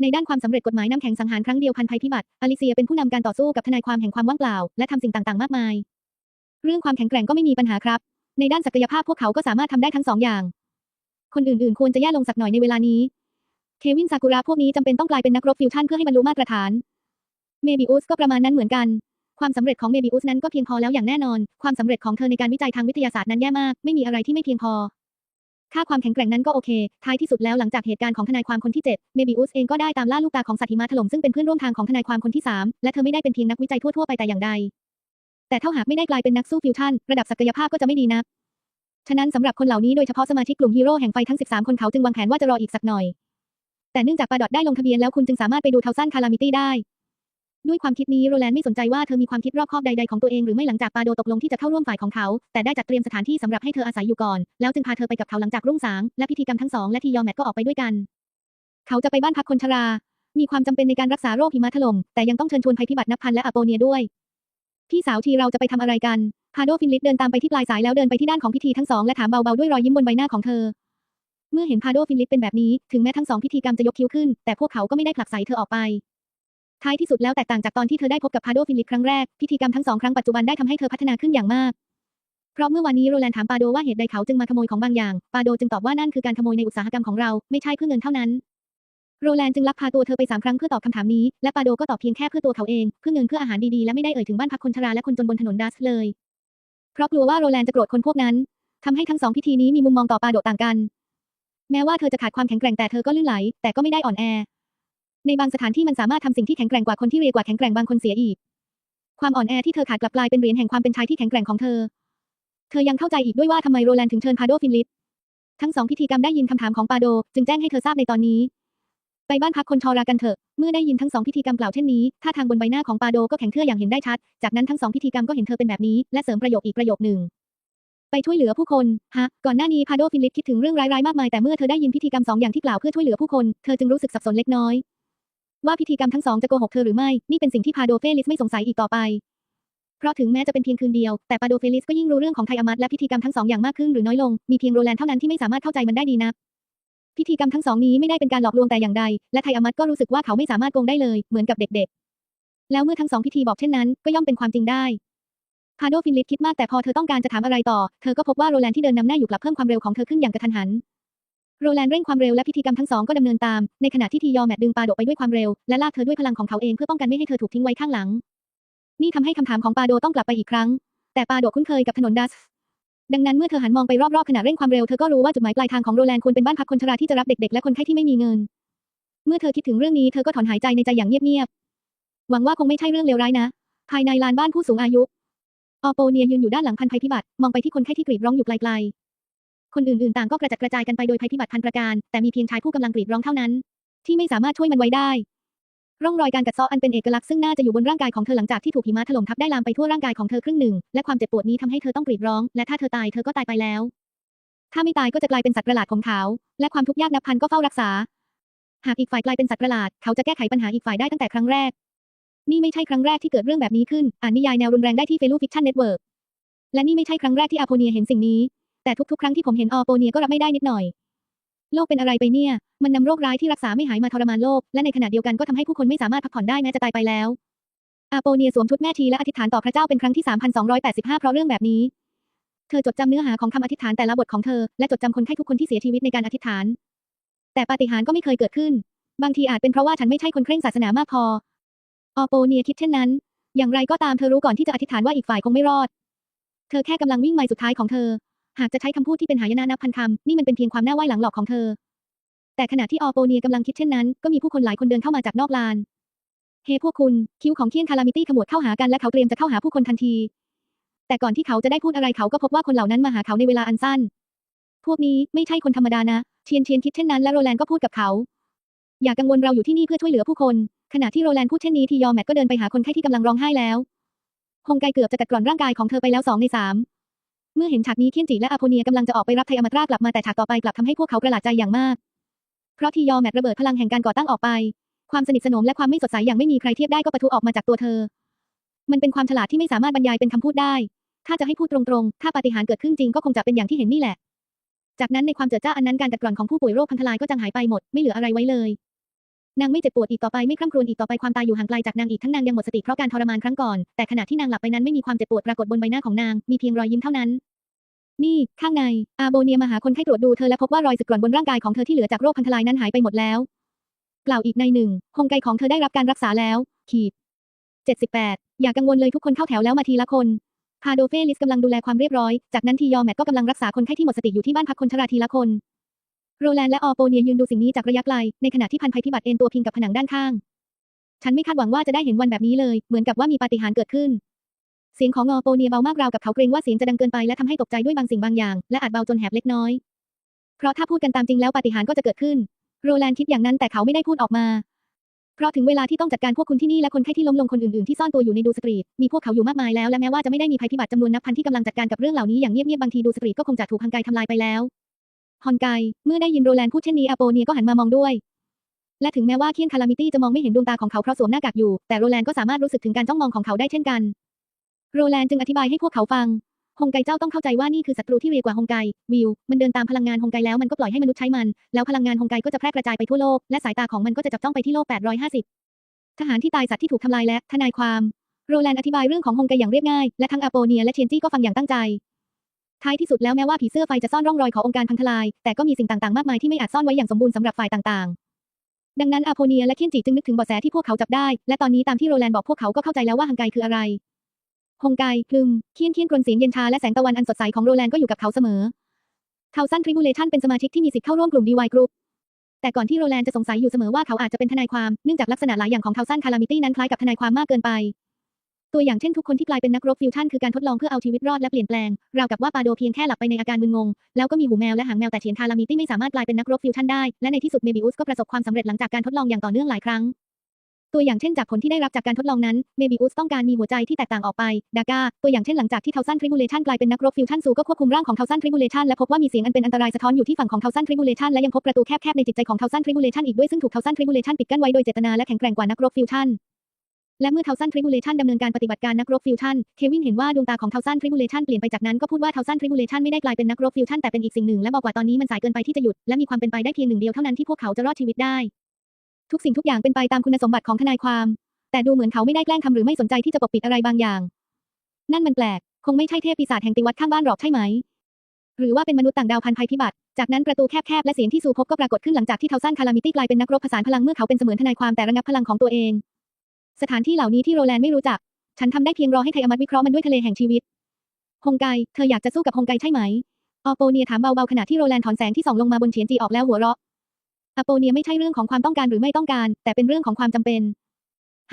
ในด้านความสำเร็จกฎหมายน้ำแข็งสังหารครั้งเดียวพันภัยพิบัติอลิเซียเป็นผู้นำการต่อสู้กับทนายความแห่งความว่างเปล่า และทำสิ่งต่างๆ มากมาย เรื่องความแข็งแกร่งก็ไม่มีปัญหาครับ ในด้านศักยภาพพวกเขาก็สามารถทำได้ทั้งสองอย่าง คนอื่นๆ ควรจะแย่ลงสักหน่อยในเวลานี้ เควินซากุระพวกนี้จำเป็นต้องกลายเป็นนักรบฟิวชั่นเพื่อให้บรรลุมาตรฐาน เมบิอุสก็ประมาณนั้นเหมือนกัน ความสำเร็จของเมบิอุสนั้นก็เพียงพอแล้วอย่างแน่นอน ความสำเร็จของเธอในการวิจัยทางวิทยาศาสตร์นั้นแย่มาก ไม่มีอะไรที่ไม่เพียงพอ ค่าความแข็งแกร่งนั้นก็โอเค ท้ายที่สุดแล้วหลังจากเหตุการณ์ของทนายความคนที่ 7 เมบิอุสเองก็ได้ตามล่าลูกตาของสัตหิมะถล่มซึ่งเป็นเพื่อนร่วมทางของทนายความคนที่ 3 และเธอไม่ได้เป็นเพียงนักวิจัยทั่วๆไปแต่อย่างใด แต่ถ้าหากไม่ได้กลายเป็นนักสู้ฟิวชั่น ระดับศักยภาพก็จะไม่ดีนัก ฉะนั้นสำหรับคนเหล่านี้โดยเฉพาะสมาชิกกลุ่มฮีโร่แห่งไฟทั้ง 13 คนเขาจึงวางแผนว่าจะรออีกสักหน่อย แต่เนื่องจากปาดอดได้ลงทะเบียนแล้วคุณจึงสามารถไปดูเทาสั้นคาลามิตี้ได้ ด้วยความคิดนี้โรแลนด์ไม่สนใจว่าเธอมีความคิดรอบคอบใดๆของตัวเองหรือไม่หลังจากปาโดตกลงที่จะเข้าร่วมฝ่ายของเขา แต่ได้จัดเตรียมสถานที่สำหรับให้เธออาศัยอยู่ก่อน แล้วจึงพาเธอไปกับเขาหลังจากรุ่งสาง และพิธีกรรมทั้งสองและทียอแมทก็ออกไปด้วยกัน เขาจะไปบ้านพักคนชรา มีความจำเป็นในการรักษาโรคหิมะถล่มแต่ยังต้องเชิญชวนภัยพิบัตินับพันและอโปเนียด้วย พี่สาวทีเราจะไปทำอะไรกันพาโดฟินลิสเดินตามไปที่ปลายสายแล้วเดินไปที่ด้านของพิธีทั้งสองและถามเบาๆด้วยรอยยิ้มบนใบหน้าของเธอ เมื่อเห็นพาโดฟินลิสเป็นแบบนี้ ถึงแม้ทั้งสองพิธีกรรมจะยกคิ้วขึ้น แต่พวกเขาก็ไม่ได้ผลักไสเธอออกไป ท้ายที่สุดแล้วแตกต่างจากตอนที่เธอได้พบกับพาโดฟินลิสครั้งแรก พิธีกรรมทั้งสองครั้งปัจจุบันได้ทำให้เธอพัฒนาขึ้นอย่างมาก เพราะเมื่อวันนี้โรแลนด์ถามปาโดว่าเหตุใดเขาจึงมาขโมยของบางอย่าง ปาโดจึงตอบว่านั่นคือการขโมยในอุตสาหกรรมของเรา ไม่ใช่เพื่อเงินเท่านั้น โรแลนด์จึงลักพาตัวเธอไปสามครั้งเพื่อตอบคำถามนี้ และปาโดก็ตอบเพียงแค่เพื่อตัวเขาเอง เพื่อเงินเพื่ออาหารดีๆ และไม่ได้เอ่ยถึงบ้านพักคนชราและคนจนบนถนนดัสเลย เพราะกลัวว่าโรแลนด์จะโกรธคนพวกนั้นทำให้ทั้งสองพิธีนี้มีมุมมองต่อปาโดต่างกัน แม้ว่าเธอจะขาดความแข็งแกร่งแต่เธอก็ลื่นไหล แต่ก็ไม่ได้อ่อนแอ ในบางสถานที่มันสามารถทำสิ่งที่แข็งแกร่งกว่าคนที่เรียกว่าแข็งแกร่งบางคนเสียอีก ความอ่อนแอที่เธอขาดกลับกลายเป็นเหรียญแห่งความเป็นชายที่แข็งแกร่งของเธอ เธอยังเข้าใจอีกด้วยว่าทำไมโรแลนด์ถึงเชิญพาโดฟินลิสทั้งสองพิธีกรรมได้ยินคำถามของปาโด จึงแจ้งให้เธอทราบในตอนนี้ ไปบ้านพักคนชรากันเถอะเมื่อได้ยินทั้งสองพิธีกรรมกล่าวเช่นนี้ท่าทางบนใบหน้าของปาโดก็แข็งเทื่ออย่างเห็นได้ชัด จากนั้นทั้งสองพิธีกรรมก็เห็นเธอเป็นแบบนี้ และเสริมประโยคอีกประโยคหนึ่งไปช่วยเหลือผู้คนฮะก่อนหน้านี้พาโดฟินลิสคิดถึงเรื่องร้ายๆมากมายแต่เมื่อเธอได้ยินพิธีกรรมสองอย่างที่กล่าวเพื่อช่วยเหลือผู้คน เธอจึงรู้สึกสับสนเล็กน้อย ว่าพิธีกรรมทั้งสองจะโกหกเธอหรือไม่ นี่เป็นสิ่งที่พาโดเฟลิสไม่สงสัยอีกต่อไป เพราะถึงแม้จะเป็นเพียงคืนเดียว แต่ปาโดเฟลิสก็ยิ่งรู้เรื่องของไทอามัดและพิธีกรรมทั้งสองอย่างมากขึ้นหรือน้อยลง มีเพียงโรแลนด์เท่านั้นที่ไม่สามารถเข้าใจมันได้ดีนัก พิธีกรรมทั้งสองนี้ไม่ได้เป็นการหลอกลวงแต่อย่างใด และไทอามัดก็รู้สึกว่าเขาไม่สามารถโกงได้เลย เหมือนกับเด็กๆ แล้วเมื่อทั้งสองพิธีบอกเช่นนั้น ก็ย่อมเป็นความจริงได้พาโดฟินลิสคิดมากแต่พอเธอต้องการจะถามอะไรต่อ เธอก็พบว่าโรแลนด์ที่เดินนำหน้าอยู่กลับเพิ่มความเร็วของเธอขึ้นอย่างกระทันหัน โรแลนด์เร่งความเร็วและพิธีกรรมทั้งสองก็ดำเนินตาม ในขณะที่ทียอแมทดึงปาโดไปด้วยความเร็ว และลากเธอด้วยพลังของเขาเองเพื่อป้องกันไม่ให้เธอถูกทิ้งไว้ข้างหลัง นี่ทำให้คำถามของปาโดต้องกลับไปอีกครั้ง แต่ปาโดคุ้นเคยกับถนนดัส ดังนั้นเมื่อเธอหันมองไปรอบๆขณะเร่งความเร็วเธอก็รู้ว่าจุดหมายปลายทางของโรแลนด์ควรเป็นบ้านพักคนชราที่จะรับเด็กๆและคนไข้ที่ไม่มีเงิน เมื่อเธอคิดถึงเรื่องนี้เธอก็ถอนหายใจในใจอย่างเงียบๆ หวังว่าคงไม่ใช่เรื่องเลวร้ายนะ ภายในลานบ้านผู้สูงอายุ ออโปเนียยืนอยู่ด้านหลังพันภัยพิบัติมองไปที่คนไข้ที่กรีดร้องอยู่ไกล คนอื่นๆต่างก็กระจัดกระจายกันไปโดยภัยพิบัติพันประการ แต่มีเพียงชายผู้กำลังกรีดร้องเท่านั้น ที่ไม่สามารถช่วยมันไว้ได้ ร่องรอยการกัดเซาะอันเป็นเอกลักษณ์ซึ่งน่าจะอยู่บนร่างกายของเธอหลังจากที่ถูกหิมะถล่มทับได้ลามไปทั่วร่างกายของเธอครึ่งหนึ่ง และความเจ็บปวดนี้ทำให้เธอต้องกรีดร้อง และถ้าเธอตายเธอก็ตายไปแล้ว ถ้าไม่ตายก็จะกลายเป็นสัตว์ประหลาดของเขา และความทุกข์ยากนับพันก็เฝ้ารักษา หากอีกฝ่ายกลายเป็นสัตว์ประหลาด เขาจะแก้ไขปัญหาอีกฝ่ายได้ตั้งแต่ครั้งแรก นี่ไม่ใช่ครั้งแรกที่เกิดเรื่องแบบนี้ขึ้น อ่านนิยายแนวรุนแรงได้ที่เฟลูฟิคชันเน็ตเวิร์กและนี่ไม่ใช่ครั้งแรกที่อาโพเนียเห็นสิ่งนี้ แต่ทุกๆ ครั้งที่ผมเห็นออโปเนียก็รับไม่ได้นิดหน่อย โลกเป็นอะไรไปเนี่ย มันนำโรคร้ายที่รักษาไม่หายมาทรมานโลก และในขณะเดียวกันก็ทำให้ผู้คนไม่สามารถพักผ่อนได้แม้จะตายไปแล้ว อาโปเนียสวมชุดแม่ชีและอธิษฐานต่อพระเจ้าเป็นครั้งที่ 3,285 เพราะเรื่องแบบนี้ เธอจดจำเนื้อหาของคำอธิษฐานแต่ละบทของเธอ และจดจำคนไข้ทุกคนที่เสียชีวิตในการอธิษฐาน แต่ปาฏิหาริย์ก็ไม่เคยเกิดขึ้น บางทีอาจเป็นเพราะว่าฉันไม่ใช่คนเคร่งศาสนามากพอ ออโปเนียคิดเช่นนั้น อย่างไรก็ตามเธอรู้ก่อนที่จะอธิษฐานว่าอีกฝ่ายคงไม่รอด เธอแค่กำลังวิ่งไมล์สุดท้ายของเธอ หากจะใช้คำพูดที่เป็นหายนะนับพันคำนี่มันเป็นเพียงความหน้าไหว้หลังหลอกของเธอ แต่ขณะที่ออโปเนียกำลังคิดเช่นนั้น ก็มีผู้คนหลายคนเดินเข้ามาจากนอกลาน เฮพวกคุณ คิ้วของเคียนคารามิตี้ขมวดเข้าหากันและเขาเตรียมจะเข้าหาผู้คนทันที แต่ก่อนที่เขาจะได้พูดอะไรเขาก็พบว่าคนเหล่านั้นมาหาเขาในเวลาอันสั้น พวกนี้ไม่ใช่คนธรรมดานะ เชียนเชียนคิดเช่นนั้นและโรแลนด์ก็พูดกับเขา อย่ากังวลเราอยู่ที่นี่เพื่อช่วยเหลือผู้คน ขณะที่โรแลนด์พูดเช่นนี้ทียอแมทก็เดินไปหาคนไข้ที่กำลังร้องไห้แล้วฮงไกเกือบจะกัดกร่อนร่างกายของเธอไปแล้วสองในสาม เมื่อเห็นฉากนี้เคียนจิและอาโพเนียกำลังจะออกไปรับไทอมาตรากลับมาแต่ฉากต่อไปกลับทำให้พวกเขาประหลาดใจอย่างมาก เพราะทียอแมทระเบิดพลังแห่งการก่อตั้งออกไป ความสนิทสนมและความไม่สดใสอย่างไม่มีใครเทียบได้ก็ปะทุออกมาจากตัวเธอ มันเป็นความฉลาดที่ไม่สามารถบรรยายเป็นคำพูดได้ ถ้าจะให้พูดตรงๆ ถ้าปาฏิหาริย์เกิดขึ้นจริงก็คงจะเป็นอย่างที่เห็นนี่แหละ จากนั้นในความเจิดจ้าอันนั้นการกัดกร่อนของผู้ป่วยโรคพันทลายก็จางหายไปหมดไม่เหลืออะไรไว้เลย นางไม่เจ็บปวดอีกต่อไปไม่คร่ำครวญอีกต่อไปความตายอยู่ห่างไกลจากนางอีกทั้งนางยังหมดสติเพราะการทรมานครั้งก่อน แต่ขณะที่นางหลับไปนั้นไม่มีความเจ็บปวดปรากฏบนใบหน้าของนาง มีเพียงรอยยิ้มเท่านั้น นี่ ข้างใน อาโบเนียมาหาคนไข้ตรวจดูเธอและพบว่ารอยสึกกร่อนบนร่างกายของเธอที่เหลือจากโรคพันทลายนั้นหายไปหมดแล้ว กล่าวอีกในหนึ่งคงไกของเธอได้รับการรักษาแล้ว ขีด78 อย่ากังวลเลยทุกคนเข้าแถวแล้วมาทีละคนพาโดเฟลิสกำลังดูแลความเรียบร้อย จากนั้นทียอแมทก็กำลังรักษาคนไข้ที่หมดสติอยู่ที่บ้านพักคนชราทีละคน โรแลนด์และออโปเนียยืนดูสิ่งนี้จากระยะไกล ในขณะที่พันภัยพิบัติเอ็นตัวพิงกับผนังด้านข้าง ฉันไม่คาดหวังว่าจะได้เห็นวันแบบนี้เลย เหมือนกับว่ามีปาฏิหาริย์เกิดขึ้น เสียงของออโปเนียเบามากราวกับเขาเกรงว่าเสียงจะดังเกินไปและทำให้ตกใจด้วยบางสิ่งบางอย่าง และอาจเบาจนแหบเล็กน้อย เพราะถ้าพูดกันตามจริงแล้วปาฏิหาริย์ก็จะเกิดขึ้น โรแลนด์คิดอย่างนั้นแต่เขาไม่ได้พูดออกมา เพราะถึงเวลาที่ต้องจัดการพวกคุณที่นี่และคนไข้ที่ล้มลงคนอื่นๆที่ซ่อนตัวอยู่ในดูสตรีทมีพวกเขาอยู่มากมายแล้วและแม้ว่าจะไม่ได้มีภัยพิบัติจำนวนนับพันที่กำลังจัดการกับเรื่องเหล่านี้อย่างเงียบๆบางทีดูสตรีทก็คงจะถูกฮังไกทำลายไปแล้ว ฮอนไก เมื่อได้ยินโรแลนด์พูดเช่นนี้อาโปเนียก็หันมามองด้วย และถึงแม้ว่าเคียนคารามิตี้จะมองไม่เห็นดวงตาของเขาเพราะสวมหน้ากากอยู่ แต่โรแลนด์ก็สามารถรู้สึกถึงการจ้องมองของเขาได้เช่นกัน โรแลนด์จึงอธิบายให้พวกเขาฟัง ฮงไกเจ้าต้องเข้าใจว่านี่คือศัตรูที่เร็วกว่าฮงไก วิว มันเดินตามพลังงานฮงไกแล้วมันก็ปล่อยให้มนุษย์ใช้มัน แล้วพลังงานฮงไกก็จะแพร่กระจายไปทั่วโลก และสายตาของมันก็จะจับจ้องไปที่โลก 850 ทหารที่ตายสัตว์ที่ถูกทำลายและทนายความ โรแลนด์อธิบายเรื่องของฮงไกอย่างเรียบง่าย และทั้งอาโปเนียและเชนจี้ก็ฟังอย่างตั้งใจ ท้ายที่สุดแล้วแม้ว่าผีเสื้อไฟจะซ่อนร่องรอยขององค์การพังทลาย แต่ก็มีสิ่งต่างๆ มากมายที่ไม่อาจซ่อนไว้อย่างสมบูรณ์สำหรับฝ่ายต่างๆ ดังนั้นอาโพเนียและเคียนจิจึงนึกถึงเบาะแสที่พวกเขาจับได้ และตอนนี้ตามที่โรแลนด์บอกพวกเขาก็เข้าใจแล้วว่าฮังไกคืออะไรฮงไกพลึมเคียนเคียนกรนเสียงเย็นชาและแสงตะวันอันสดใสของโรแลนด์ก็อยู่กับเขาเสมอเทาซันทริบูเลชันเป็นสมาชิกที่มีสิทธิ์เข้าร่วมกลุ่มดีวายกรุ๊ปแต่ก่อนที่โรแลนด์จะสงสัยอยู่เสมอว่าเขาอาจจะเป็นทนายความ เนื่องจากลักษณะหลายอย่างของเทาซันคารามิตี้นั้นคล้ายกับทนายความมากเกินไป ตัวอย่างเช่นทุกคนที่กลายเป็นนักรบฟิวชั่นคือการทดลองเพื่อเอาชีวิตรอดและเปลี่ยนแปลง ราวกับว่าปาโดเพียงแค่หลับไปในอาการมึนงง แล้วก็มีหูแมวและหางแมวแต่เทียนคารามิตี้ไม่สามารถกลายเป็นนักรบฟิวชั่นได้ และในที่สุดเมบิอุสก็ประสบความสำเร็จหลังจากการทดลองอย่างต่อเนื่องหลายครั้งตัวอย่างเช่นจากผลที่ได้รับจากการทดลองนั้น เมบิอุสต้องการมีหัวใจที่แตกต่างออกไป ดากาตัวอย่างเช่นหลังจากที่เทาซันทริบูเลชันกลายเป็นนักรบฟิวชั่นซูก็ควบคุมร่างของเทาซันทริบูเลชันและพบว่ามีเสียงอันเป็นอันตรายสะท้อนอยู่ที่ฝั่งของเทาซันทริบูเลชันและยังพบประตูแคบๆในจิตใจของเทาซันทริบูเลชันอีกด้วยซึ่งถูกเทาซันทริบูเลชันปิดกั้นไว้โดยเจตนาและแข็งแกร่งกว่านักรบฟิวชั่น และเมื่อเทาซันทริบูเลชันดำเนินการปฏิบัติการนักรบฟิวชั่น เควินเห็นว่าดวงตาของเทาซันทริบูเลชันเปลี่ยนไปจากนั้นก็พูดว่าเทาซันทริบูเลชันไม่ได้กลายเป็นนักรบฟิวชั่นแต่เป็นอีกสิ่งหนึ่งและบอกว่าตอนนี้มันสายเกินไปที่จะหยุดและมีความเป็นไปได้เพียงหนึ่งเดียวเท่านั้นที่พวกเขาจะรอดชีวิตได้ ทุกสิ่งทุกอย่างเป็นไปตามคุณสมบัติของทนายความ แต่ดูเหมือนเขาไม่ได้แกล้งทำหรือไม่สนใจที่จะปกปิดอะไรบางอย่าง นั่นมันแปลก คงไม่ใช่เทพปีศาจแห่งติวัดข้างบ้านหรอกใช่ไหม หรือว่าเป็นมนุษย์ต่างดาวพันภัยพิบัติ จากนั้นประตูแคบๆและเสียงที่สูพบก็ปรากฏขึ้นหลังจากที่เทาซันคารามิตี้กลายเป็นนักรบผสานพลังเมื่อเขาเป็นเสมือนทนายความแต่ระงับพลังของตัวเอง สถานที่เหล่านี้ที่โรแลนด์ไม่รู้จัก ฉันทำได้เพียงรอให้ไทอมัดวิเคราะห์มันด้วยทะเลแห่งชีวิตฮงไก เธออยากจะสู้กับฮงไกใช่ไหม ออโปเนียถามเบาๆขณะที่โรแลนด์ถอนแสงที่ส่องลงมาบนเฉียนจีออกแล้วหัวเราะอโปเนียไม่ใช่เรื่องของความต้องการหรือไม่ต้องการ แต่เป็นเรื่องของความจำเป็น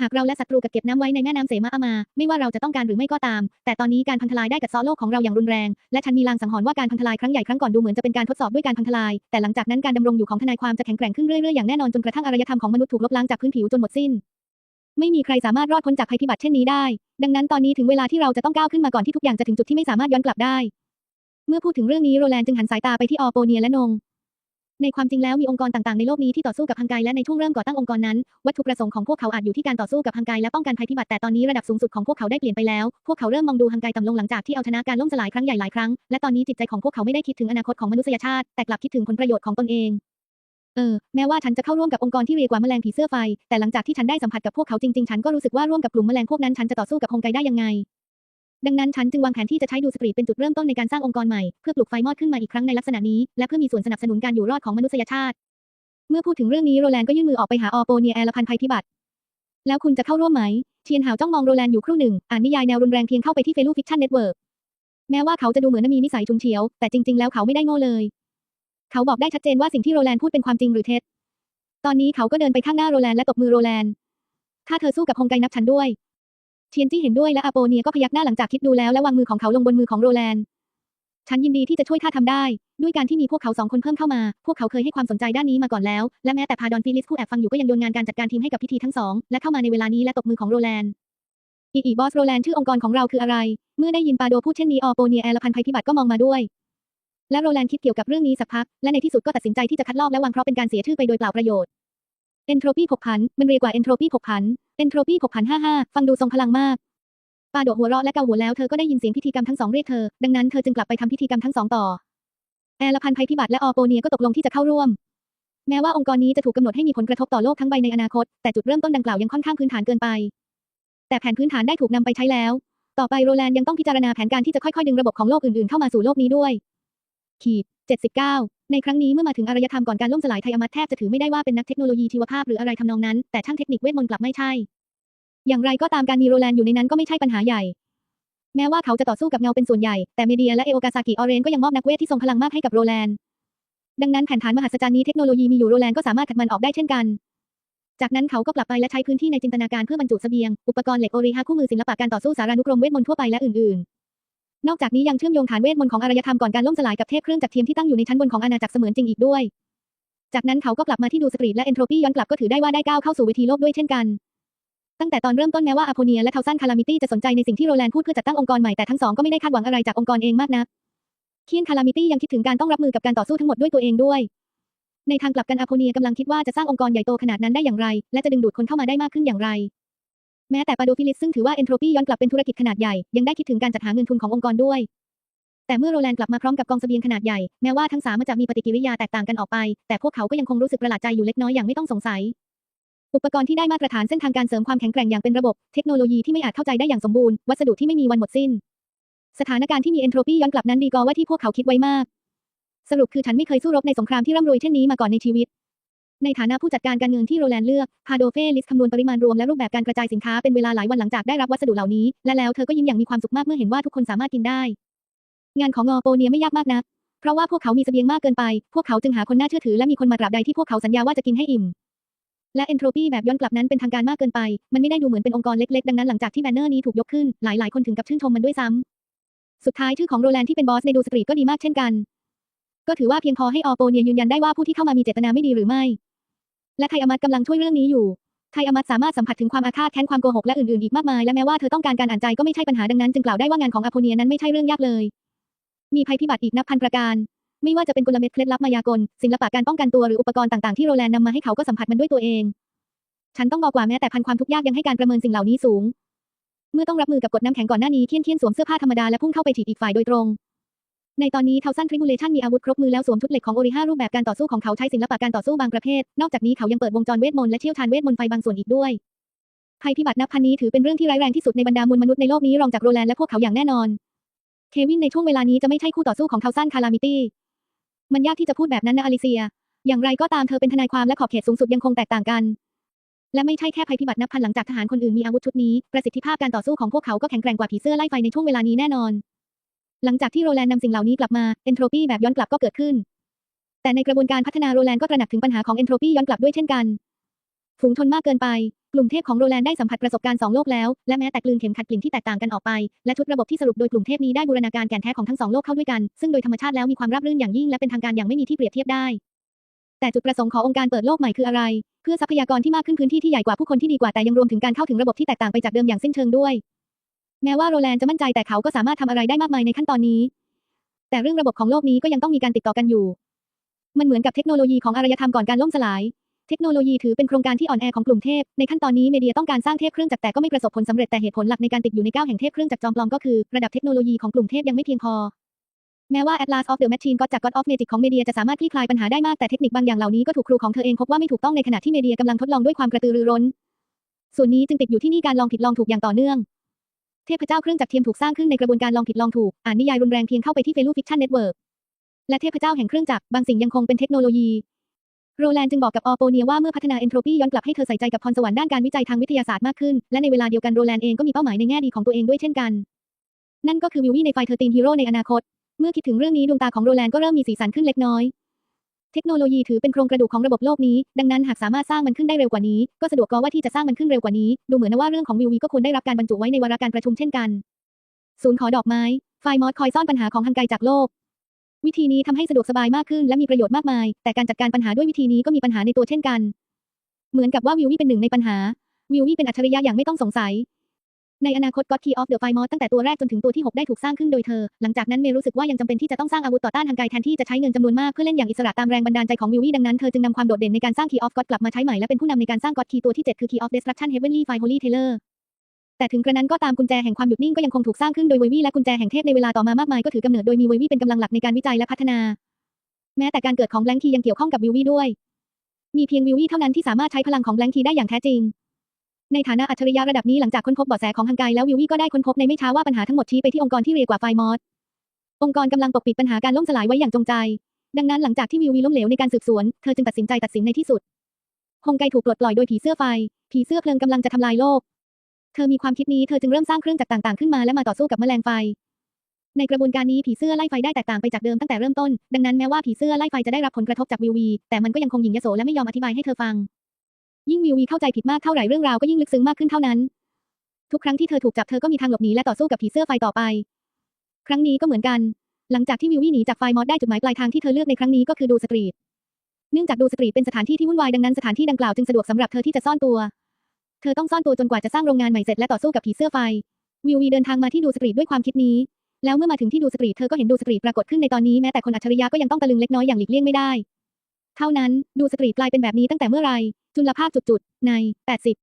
หากเราและศัตรูกัดเก็บน้ำไว้ในแม่น้ำเสมาอามา ไม่ว่าเราจะต้องการหรือไม่ก็ตาม แต่ตอนนี้การพังทลายได้กัดเซาะโลกของเราอย่างรุนแรง และฉันมีลางสังหรณ์ว่าการพังทลายครั้งใหญ่ครั้งก่อนดูเหมือนจะเป็นการทดสอบด้วยการพังทลาย แต่หลังจากนั้นการดำรงอยู่ของทนายความจะแข็งแกร่งขึ้นเรื่อยๆอย่างแน่นอนจนกระทั่งอารยธรรมของมนุษย์ถูกลบล้างจากพื้นผิวจนหมดสิ้น ไม่มีใครสามารถรอดพ้นจากภัยพิบัติเช่นนี้ได้ ดังนั้นตอนนี้ถึงเวลาที่เราจะต้องก้าวขึ้นมาก่อนที่ทุกอย่างจะถึงจุดที่ไม่สามารถย้อนกลับได้ เมื่อพูดถึงเรื่องนี้โรแลนด์จึงหันสายตาไปที่ออโปเนียและนง ในความจริงแล้วมีองค์กรต่างๆในโลกนี้ที่ต่อสู้กับฮังไกและในช่วงเริ่มก่อตั้งองค์กรนั้น วัตถุประสงค์ของพวกเขาอาจอยู่ที่การต่อสู้กับฮังไกและป้องกันภัยพิบัติแต่ตอนนี้ระดับสูงสุดของพวกเขาได้เปลี่ยนไปแล้ว พวกเขาเริ่มมองดูฮังไกต่ำลงหลังจากที่เอาชนะการล่มสลายครั้งใหญ่หลายครั้งและตอนนี้จิตใจของพวกเขาไม่ได้คิดถึงอนาคตของมนุษยชาติแต่กลับคิดถึงผลประโยชน์ของตนเอง เออ แม้ว่าฉันจะเข้าร่วมกับองค์กรที่เรียกว่าแมลงผีเสื้อไฟ แต่หลังจากที่ฉันได้สัมผัสกับพวกเขาจริงๆ ฉันก็รู้สึกว่าร่วมกับกลุ่มแมลงพวกนั้นฉันจะต่อสู้กับฮงไกได้ยังไง ดังนั้นฉันจึงวางแผนที่จะใช้ดูสปรีตเป็นจุดเริ่มต้นในการสร้างองค์กรใหม่ เพื่อปลุกไฟมอดขึ้นมาอีกครั้งในลักษณะนี้ และเพื่อมีส่วนสนับสนุนการอยู่รอดของมนุษยชาติ เมื่อพูดถึงเรื่องนี้โรแลนด์ก็ยื่นมือออกไปหาออโปเนียแอร์ละพันภัยพิบัติ แล้วคุณจะเข้าร่วมไหม เทียนหาวจ้องมองโรแลนด์อยู่ครู่หนึ่ง อ่านนิยายแนวรุนแรงเพียงเข้าไปที่เฟลูฟิคชันเน็ตเวิร์กแม้ว่าเขาจะดูเหมือนมีนิสัยชุนเฉียว แต่จริง ๆ แล้วเขาไม่ได้โง่เลย เขาบอกได้ชัดเจนว่าสิ่งที่โรแลนด์พูดเป็นความจริงหรือเท็จ ตอนนี้เขาก็เดินไปข้างหน้าโรแลนด์และตบมือโรแลนด์ถ้าเธอสู้กับฮงไกนับฉันด้วย เทียนจี้เห็นด้วยและอาโปเนียก็พยักหน้าหลังจากคิดดูแล้วและวางมือของเขาลงบนมือของโรแลนด์ฉันยินดีที่จะช่วยถ้าทำได้ ด้วยการที่มีพวกเขาสองคนเพิ่มเข้ามา พวกเขาเคยให้ความสนใจด้านนี้มาก่อนแล้ว และแม้แต่พาดอนฟิลิสผู้แอบฟังอยู่ก็ยังโยนงานการจัดการทีมให้กับพิธีทั้งสอง และเข้ามาในเวลานี้และตบมือของโรแลนด์อีอีบอสโรแลนด์ชื่อองค์กรของเราคืออะไร เมื่อได้ยินปาโดพูดเช่นนี้ออโปเนียแอลพันภัยพิบัติก็มองมาด้วย และโรแลนด์คิดเกี่ยวกับเรื่องนี้สักพัก และในที่สุดก็ตัดสินใจที่จะคัดลอกและวางเพราะเป็นการเสียชื่อไปโดยเปล่าประโยชน์เอนโทรปีผกผันมันเรียกว่าเอนโทรปีผกผันเอนโทรปีผกผันห้าห้าฟังดูทรงพลังมากปาโดหัวเราะและเกาหัวแล้วเธอก็ได้ยินเสียงพิธีกรรมทั้งสองเรียกเธอ ดังนั้นเธอจึงกลับไปทำพิธีกรรมทั้งสองต่อ แอร์ละพันภัยพิบัติและออโปเนียก็ตกลงที่จะเข้าร่วม แม้ว่าองค์กรนี้จะถูกกำหนดให้มีผลกระทบต่อโลกทั้งใบในอนาคต แต่จุดเริ่มต้นดังกล่าวยังค่อนข้างพื้นฐานเกินไป แต่แผนพื้นฐานได้ถูกนำไปใช้แล้ว ต่อไปโรแลนด์ยังต้องพิจารณาแผนการที่จะค่อยๆดึงระบบของโลกอื่นๆเข้ามาสู่โลกนี้ด้วย ขีด79 ในครั้งนี้เมื่อมาถึงอารยธรรมก่อนการล่มสลายไทยอมัตแทบจะถือไม่ได้ว่าเป็นนักเทคโนโลยีชีวภาพหรืออะไรทำนองนั้น แต่ช่างเทคนิคเวทมนต์กลับไม่ใช่ อย่างไรก็ตามการมีโรแลนด์อยู่ในนั้นก็ไม่ใช่ปัญหาใหญ่ แม้ว่าเขาจะต่อสู้กับเงาเป็นส่วนใหญ่ แต่เมเดียและเอโอกาซากิออเรนก็ยังมอบนักเวทที่ทรงพลังมากให้กับโรแลนด์ ดังนั้นแผนฐานมหัศจรรย์นี้เทคโนโลยีมีอยู่โรแลนด์ก็สามารถขัดมันออกได้เช่นกัน จากนั้นเขาก็กลับไปและใช้พื้นที่ในจินตนาการเพื่อบรรจุเสบียง อุปกรณ์เหล็กโอริฮาคู่มือศิลปะการต่อสู้สารานุกรมเวทมนต์ทั่วไปและอื่นๆ นอกจากนี้ยังเชื่อมโยงฐานเวทมนต์ของอารยธรรมก่อนการล่มสลายกับเทพเครื่องจักรเทียมที่ตั้งอยู่ในชั้นบนของอาณาจักรเสมือนจริงอีกด้วย จากนั้นเขาก็กลับมาที่ดูสตรีทและเอนโทรปีย้อนกลับก็ถือได้ว่าได้ก้าวเข้าสู่เวทีโลกด้วยเช่นกัน ตั้งแต่ตอนเริ่มต้นแม้ว่าอโพเนียและเทาซันคาลามิตี้จะสนใจในสิ่งที่โรแลนด์พูดเพื่อจัดตั้งองค์กรใหม่แต่ทั้งสองก็ไม่ได้คาดหวังอะไรจากองค์กรเองมากนักเคียนคาลามิตี้ยังคิดถึงการต้องรับมือกับการต่อสู้ทั้งหมดด้วยตัวเองด้วย ในทางกลับกันอโพเนียกำลังคิดว่าจะสร้างองค์กรใหญ่โตขนาดนั้นได้อย่างไร และจะดึงดูดคนเข้ามาได้มากขึ้นอย่างไร แม้แต่ปาโดฟิลิสซึ่งถือว่าเอนโทรปีย้อนกลับเป็นธุรกิจขนาดใหญ่ ยังได้คิดถึงการจัดหาเงินทุนขององค์กรด้วย แต่เมื่อโรแลนด์กลับมาพร้อมกับกองเสบียงขนาดใหญ่ แม้ว่าทั้งสามจะมีปฏิกิริยาแตกต่างกันออกไป แต่พวกเขาก็ยังคงรู้สึกประหลาดใจอยู่เล็กน้อยอย่างไม่ต้องสงสัย อุปกรณ์ที่ได้มาตรฐานเส้นทางการเสริมความแข็งแกร่งอย่างเป็นระบบ เทคโนโลยีที่ไม่อาจเข้าใจได้อย่างสมบูรณ์ วัสดุที่ไม่มีวันหมดสิ้น สถานการณ์ที่มีเอนโทรปีย้อนกลับนั้นดีกว่าที่พวกเขาคิดไว้มาก สรุปคือฉันไม่เคยสู้รบในสงครามที่ร่ำรวยเช่นนี้มาก่อนในชีวิต ในฐานะผู้จัดการการเงินที่โรแลนด์เลือก พาโดเฟลิสคำนวณปริมาณรวมและรูปแบบการกระจายสินค้าเป็นเวลาหลายวันหลังจากได้รับวัสดุเหล่านี้ และแล้วเธอก็ยิ้มอย่างมีความสุขมากเมื่อเห็นว่าทุกคนสามารถกินได้ งานของงอโปเนียไม่ยากมากนักเพราะว่าพวกเขามีเสบียงมากเกินไป พวกเขาจึงหาคนน่าเชื่อถือและมีคนมาตราบใดที่พวกเขาสัญญาว่าจะกินให้อิ่มและเอนโทรปีแบบย้อนกลับนั้นเป็นทางการมากเกินไป มันไม่ได้ดูเหมือนเป็นองค์กรเล็กๆ ดังนั้นหลังจากที่แบนเนอร์นี้ถูกยกขึ้น หลายๆ คนถึงกับชื่นชมมันด้วยซ้ำ สุดท้ายชื่อของโรแลนด์ที่เป็นบอสในดูสตรีก็ดีมากเช่นกัน ก็ถือว่าเพียงพอให้ออโปเนียยืนยันได้ว่าผู้ที่เข้ามามีเจตนาไม่ดีหรือไม่ และไทอมัดกำลังช่วยเรื่องนี้อยู่ไทอมัดสามารถสัมผัสถึงความอาฆาตแค้นความโกหกและอื่นๆอีกมากมายและแม้ว่าเธอต้องการการอ่านใจก็ไม่ใช่ปัญหาดังนั้นจึงกล่าวได้ว่างานของอโพเนียนั้นไม่ใช่เรื่องยากเลย มีภัยพิบัติอีกนับพันประการ ไม่ว่าจะเป็นกลเม็ดเคล็ดลับมายากล ศิลปะการป้องกันตัวหรืออุปกรณ์ต่างๆที่โรแลนด์นำมาให้เขาก็สัมผัสมันด้วยตัวเอง ฉันต้องบอกว่าแม้แต่พันความทุกข์ยากยังให้การประเมินสิ่งเหล่านี้สูง เมื่อต้องรับมือกับกฎน้ำแข็งก่อนหน้านี้เคียนเคียนสวมเสื้อผ้าธรรมดาและพุ่งเข้าไปถีบอีกฝ่ายโดยตรง ในตอนนี้เทาซันทริบูเลชันมีอาวุธครบมือแล้วสวมชุดเหล็กของโอริห้ารูปแบบการต่อสู้ของเขาใช้ศิลปะการต่อสู้บางประเภท นอกจากนี้เขายังเปิดวงจรเวทมนต์และเชี่ยวชาญเวทมนต์ไฟบางส่วนอีกด้วย ภัยพิบัตินับพันนี้ถือเป็นเรื่องที่ร้ายแรงที่สุดในบรรดามวลมนุษย์ในโลกนี้รองจากโรแลนด์และพวกเขาอย่างแน่นอน เควินในช่วงเวลานี้จะไม่ใช่คู่ต่อสู้ของเทาซันคาลามิตี้ มันยากที่จะพูดแบบนั้นนะอลิเซีย อย่างไรก็ตามเธอเป็นทนายความและขอบเขตสูงสุดยังคงแตกต่างกัน และไม่ใช่แค่ภัยพิบัตินับพันหลังจากทหารคนอื่นมีอาวุธชุดนี้ ประสิทธิภาพการต่อสู้ของพวกเขาก็แข็งแกร่งกว่าผีเสื้อไล่ไฟในช่วงเวลานี้แน่นอน หลังจากที่โรแลนด์นำสิ่งเหล่านี้กลับมาเอนโทรปีแบบย้อนกลับก็เกิดขึ้น แต่ในกระบวนการพัฒนาโรแลนด์ก็ตระหนักถึงปัญหาของเอนโทรปีย้อนกลับด้วยเช่นกันฝูงชนมากเกินไป กลุ่มเทพของโรแลนด์ได้สัมผัสประสบการณ์สองโลกแล้ว และแม้แต่กลืนเข็มขัดกลิ่นที่แตกต่างกันออกไป และชุดระบบที่สรุปโดยกลุ่มเทพนี้ได้บูรณาการแก่นแท้ของทั้งสองโลกเข้าด้วยกัน ซึ่งโดยธรรมชาติแล้วมีความราบรื่นอย่างยิ่งและเป็นทางการอย่างไม่มีที่เปรียบเทียบได้ แต่จุดประสงค์ขององค์การเปิดโลกใหม่คืออะไร เพื่อทรัพยากรที่มากขึ้นพื้นที่ที่ใหญ่กว่าผู้คนที่ดีกว่าแต่ยังรวมถึงการเข้าถึงระบบที่แตกต่างไปจากเดิมอย่างสิ้นเชิงด้วย แม้ว่าโรแลนด์จะมั่นใจแต่เขาก็สามารถทำอะไรได้มากมายในขั้นตอนนี้ แต่เรื่องระบบของโลกนี้ก็ยังต้องมีการติดต่อกันอยู่ มันเหมือนกับเทคโนโลยีของอารยธรรมก่อนการล่มสลาย เทคโนโลยีถือเป็นโครงการที่อ่อนแอของกลุ่มเทพ ในขั้นตอนนี้เมเดียต้องการสร้างเทพเครื่องจักรแต่ก็ไม่ประสบผลสำเร็จแต่เหตุผลหลักในการติดอยู่ในก้าวแห่งเทพเครื่องจักรจอมปลอมก็คือระดับเทคโนโลยีของกลุ่มเทพยังไม่เพียงพอแม้ว่า Atlas of the Machine ก็จาก God of Magic ของเมเดียจะสามารถคลี่คลายปัญหาได้มากแต่เทคนิคบางอย่างเหล่านี้ก็ถูกครูของเธอเองพบว่าไม่ถูกต้องในขณะที่เมเดียกำลังทดลองด้วยความกระตือรือร้น ส่วนนี้จึงติดอยู่ที่นี่การลองผิดลองถูกอย่างต่อเนื่อง เทพเจ้าเครื่องจักรเทียมถูกสร้างขึ้นในกระบวนการลองผิดลองถูก อ่านนิยายรุนแรงเพียงเข้าไปที่ Fellow Fiction Network และเทพเจ้าแห่งเครื่องจักรบางสิ่งยังคงเป็นเทคโนโลยี โรแลนด์จึงบอกกับออโปเนียว่าเมื่อพัฒนาเอนโทรปีย้อนกลับให้เธอใส่ใจกับพรสวรรค์ด้านการวิจัยทางวิทยาศาสตร์มากขึ้น และในเวลาเดียวกันโรแลนด์เองก็มีเป้าหมายในแง่ดีของตัวเองด้วยเช่นกัน นั่นก็คือวิววี่ในไฟเธอตีนฮีโร่ในอนาคต เมื่อคิดถึงเรื่องนี้ดวงตาของโรแลนด์ก็เริ่มมีสีสันขึ้นเล็กน้อย เทคโนโลยีถือเป็นโครงกระดูกของระบบโลกนี้ ดังนั้นหากสามารถสร้างมันขึ้นได้เร็วกว่านี้ ก็สะดวกกว่าที่จะสร้างมันขึ้นเร็วกว่านี้ ดูเหมือนว่าเรื่องของวิววีก็ควรได้รับการบรรจุไว้ในวาระการประชุมเช่นกัน ศูนย์ขอดอกไม้ ไฟมอสคอยซ่อนปัญหาของฮังไกจากโลก วิธีนี้ทำให้สะดวกสบายมากขึ้นและมีประโยชน์มากมาย แต่การจัดการปัญหาด้วยวิธีนี้ก็มีปัญหาในตัวเช่นกัน เหมือนกับว่าวิววีเป็นหนึ่งในปัญหา วิววีเป็นอัจฉริยะอย่างไม่ต้องสงสัย ในอนาคต God Key of the Fire Moth ตั้งแต่ตัวแรกจนถึงตัวที่ 6 ได้ถูกสร้างขึ้นโดยเธอ หลังจากนั้นเมย์รู้สึกว่ายังจำเป็นที่จะต้องสร้างอาวุธต่อต้านทางกายแทนที่จะใช้เงินจำนวนมากเพื่อเล่นอย่างอิสระตามแรงบันดาลใจของวิววี่ดังนั้นเธอจึงนำความโดดเด่นในการสร้าง Key of God กลับมาใช้ใหม่และเป็นผู้นำในการสร้าง God Key ตัวที่ 7 คือ Key of Destruction Heavenly Fire Holy Taylor แต่ถึงกระนั้นก็ตามกุญแจแห่งความหยุดนิ่งก็ยังคงถูกสร้างขึ้นโดยวิวี่และกุญแจแห่งเทพในเวลาต่อมามากมายก็ถือกำเนิดโดยมีวิวี่เป็นกำลังหลักในการวิจัยและพัฒนา แม้แต่การเกิดของ Blank Key ยังเกี่ยวข้องกับวิวี่ด้วย มีเพียงวิวี่เท่านั้นที่สามารถใช้พลังของ Blank Key ได้อย่างแท้จริง ในฐานะอัจฉริยะระดับนี้หลังจากค้นพบเบาะแสของฮังไกแล้ววิววี่ก็ได้ค้นพบในไม่ช้าว่าปัญหาทั้งหมดชี้ไปที่องค์กรที่เรียกว่าไฟมอสองค์กรกำลังปกปิดปัญหาการล่มสลายไว้อย่างจงใจ ดังนั้นหลังจากที่วิววีล้มเหลวในการสืบสวน เธอจึงตัดสินใจตัดสินในที่สุดฮงไกถูกปลดปล่อยโดยผีเสื้อไฟ ผีเสื้อเพลิงกำลังจะทำลายโลก เธอมีความคิดนี้เธอจึงเริ่มสร้างเครื่องจักรต่างๆขึ้นมาและมาต่อสู้กับแมลงไฟ ในกระบวนการนี้ผีเสื้อไล่ไฟได้แตกต่างไปจากเดิมตั้งแต่เริ่มต้น ดังนั้นแม้ว่าผีเสื้อไล่ไฟจะได้รับผลกระทบจากวิววี แต่มันก็ยังคงหยิ่งยโสและไม่ยอมอธิบายให้เธอฟัง ยิ่งวิววีเข้าใจผิดมากเท่าไหร่เรื่องราวก็ยิ่งลึกซึ้งมากขึ้นเท่านั้น ทุกครั้งที่เธอถูกจับเธอก็มีทางหลบหนีและต่อสู้กับผีเสื้อไฟต่อไป ครั้งนี้ก็เหมือนกัน หลังจากที่วิววีหนีจากไฟมอสได้จุดหมายปลายทางที่เธอเลือกในครั้งนี้ก็คือดูสตรีทเนื่องจากดูสตรีทเป็นสถานที่ที่วุ่นวายดังนั้นสถานที่ดังกล่าวจึงสะดวกสำหรับเธอที่จะซ่อนตัว เธอต้องซ่อนตัวจนกว่าจะสร้างโรงงานใหม่เสร็จและต่อสู้กับผีเสื้อไฟ วิววีเดินทางมาที่ดูสตรีทด้วยความคิดนี้ แล้วเมื่อมาถึงที่ดูสตรีทเธอก็เห็นดูสตรีทปรากฏขึ้นในตอนนี้แม้แต่คนอัจฉริยะก็ยังต้องตะลึงเล็กน้อยอย่างหลีกเลี่ยงไม่ได้ เท่านั้น ดูสตรีทกลายเป็นแบบนี้ตั้งแต่เมื่อไหร่จุลภาคจุดๆ ใน 80